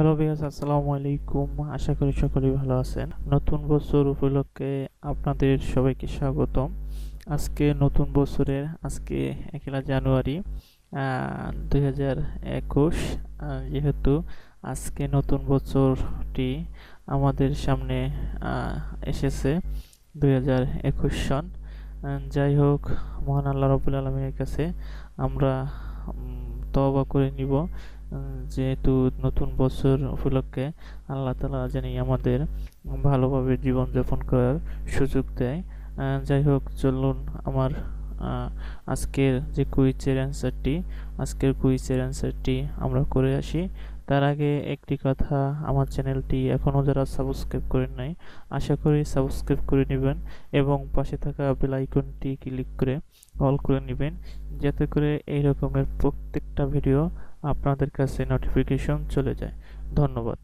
Hello viewers আসসালামু আলাইকুম আশা করি সকলেই ভালো আছেন। নতুন বছর উপলক্ষে আপনাদের সবাইকে স্বাগতম। আজকে নতুন বছরের আজকে একলা জানুয়ারি দুই হাজার একুশ। যেহেতু আজকে নতুন বছরটি আমাদের সামনে এসেছে দুই হাজার একুশ সন যাই হোক, মহান আল্লাহ রবুল আলমীর কাছে আমরা তওবা করে নিব। যেহেতু নতুন বছর উপলক্ষে আল্লাহ তালা জানি আমাদের ভালোভাবে জীবনযাপন করার সুযোগ দেয়। যাই হোক, চলুন আমার আজকের যে কুইজের অ্যান্সারটি, আজকের কুইজের অ্যান্সারটি আমরা করে আসি। তার আগে একটি কথা, আমার চ্যানেলটি এখনও যারা সাবস্ক্রাইব করেন নাই, আশা করি সাবস্ক্রাইব করে নেবেন এবং পাশে থাকা বেল আইকনটি ক্লিক করে অল করে নেবেন, যাতে করে এই রকমের প্রত্যেকটা ভিডিও আপনাদের কাছে নোটিফিকেশন চলে যায়। ধন্যবাদ।